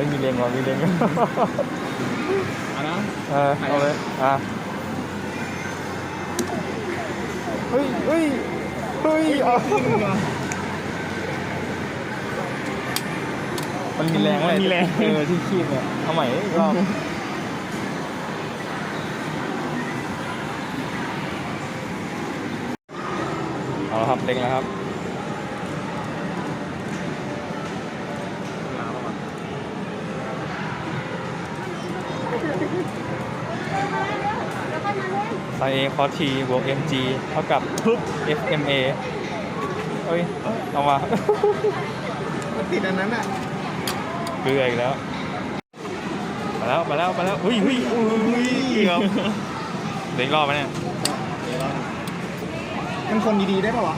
ฮ้ยมีเลงว่ะมีเลงเอานะเออเอาเลยอะเฮ้ยเฮ้ยเฮ้ยเอามันมีแรงอะไรมันมีแรง เออที่คีบเนี่ยเอาใหม่อีกรอบเอาละครับเล็งแล้วครับ ไซเอคอทีบวก mg เท่ากับปุ๊บ fma เฮ้ย เอามา มันติดอันนั้นอะเกลืออีกแล้ว มาแล้ว มาแล้ว มาแล้วอุ้ยอุ้ยอุ้ยเกือบเดี๋ยวอีกรอบไหมเนี่ย เป็นคนดีๆได้ป่าวะ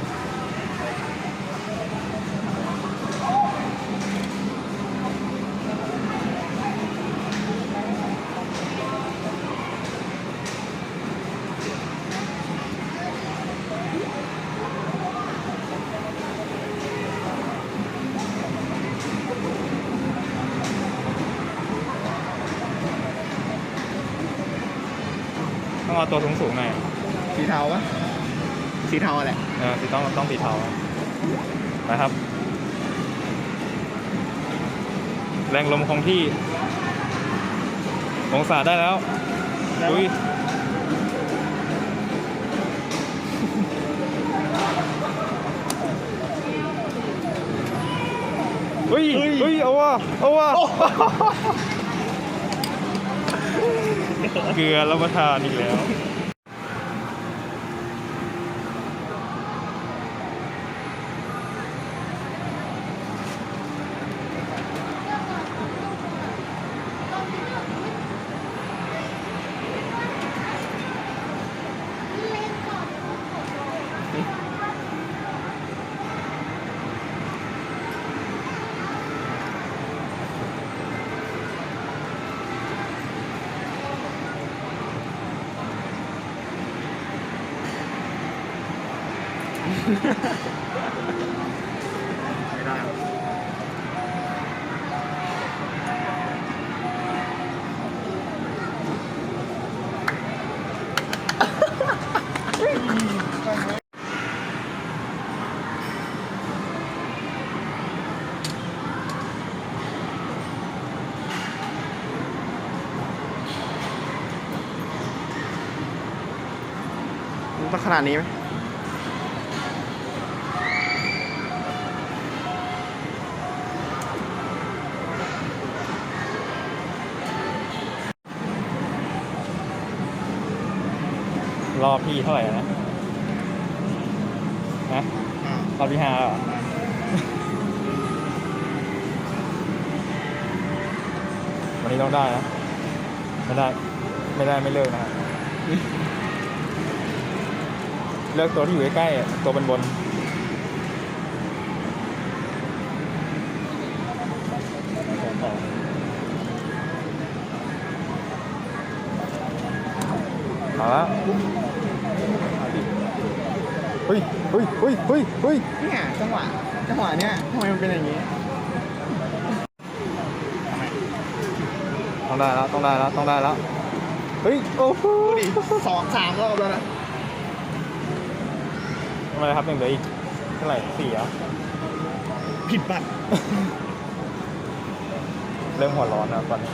ต้องเอาตัวสูงสูงๆหน่อยสีเทาปะสีเทาแหละเออสีต้องต้องสีเทานะครับ แรงลมคงที่องศาได้แล้วได้ปะอุ้ยเฮ้ยเฮ้ยเอาว่ะเอาว่ะ เกลือรับประทานอีกแล้ว ไม่ได้หรอกต้องขนาดนี้ไหม รอบที่เท่าไหร่นะนะรอบที่ห้าแล้วเหรอวันนี้ต้องได้นะ ไม่ได้ ไม่ได้ไม่เลิกนะฮะเลือกตัวที่อยู่ใกล้ๆอะตัวบนบน ๆเอาละเฮ้ยเฮ้ยเฮ้ยเฮ้ยเฮ้ยเนี่ยจังหวะจังหวะเนี้ยทำไมมันเป็นอย่างนี้ต้องได้แล้วต้องได้แล้วต้องได้แล้วเฮ้ยโอ้โหดูดิสองสามรอบแล้วนะทำไมครับยังเหลืออีกเท่าไหร่สี่เหรอผิดบัตรเริ่มหัวร้อนนะตอนนี้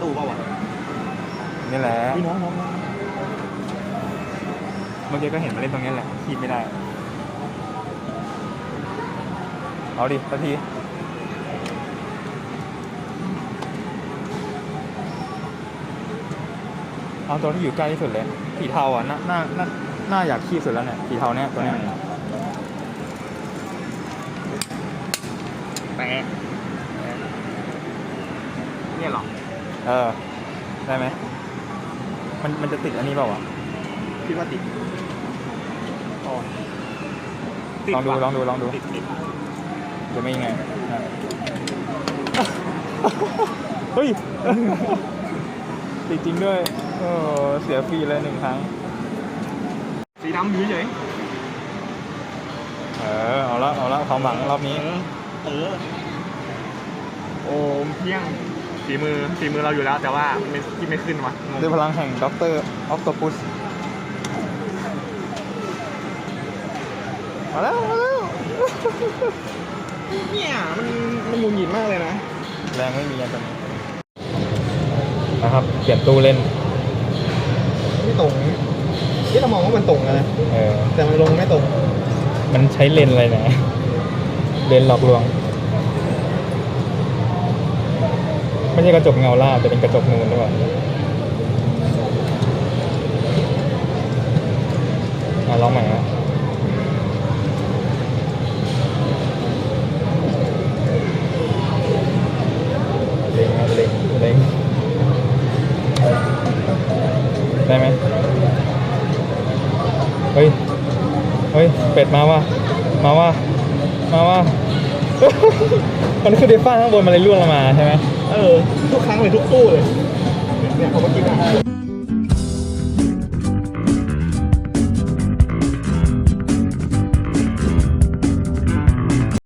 ตู้เปล่าวะนี่แหละพี่น้องน้องน้องเมื่อกี้ก็เห็นมาเล่นตรงนี้แหละคีบไม่ได้ เอาดิสักทีเอาตัวที่อยู่ใกล้ที่สุดเลยสีเทาอะน่าน่าน่าน่าอยากคีบสุดแล้วเนี่ยสีเทาเนี่ยตัวเนี้ยแปะเนี่ยเหรอ เออ ได้ไหม มันมันจะติดอันนี้เปล่าวะพี่ว่าติดอ๋อลองดูว่ะลองดู ลองดู ติดติดจะไม่ยังไงนะเฮ้ย ติดจริงด้วยโอ้เสียฟรีเลยหนึ่งครั้ง สีดำอยู่เฉยเออ เอาละ เอาละความหวังรอบนี้ เออ โอ้เพียง ฝีมือฝีมือเราอยู่แล้ว แต่ว่าไม่ที่ไม่ขึ้นวะงงด้วยพลังแห่งด็อกเตอร์ออฟโตปุสมาแล้วมาแล้ว เนี่ยมันมันหงุดหงิดมากเลยนะ แรงไม่มีอันตอนนี้นะครับเปลี่ยนตู้เล่น ไม่ตรงที่เรามองว่ามันตรงนะ เออ แต่มันลงไม่ตรง มันใช้เลนส์อะไรนะ เลนส์หลอกลวง ไม่ใช่กระจกเงาล่าแต่เป็นกระจกนูนหรือเปล่าอะลองใหม่นะเล็งนะเล็งเล็งได้ไหมเฮ้ย เฮ้ย เป็ดมาว่ะ มาว่ะ มาว่ะ มันคือเดฟ้าข้างบนมันเลยล่วงลงมาใช่ไหมเออ ทุกครั้งเลยทุกตู้เลย เนี่ยผมก็กินอะ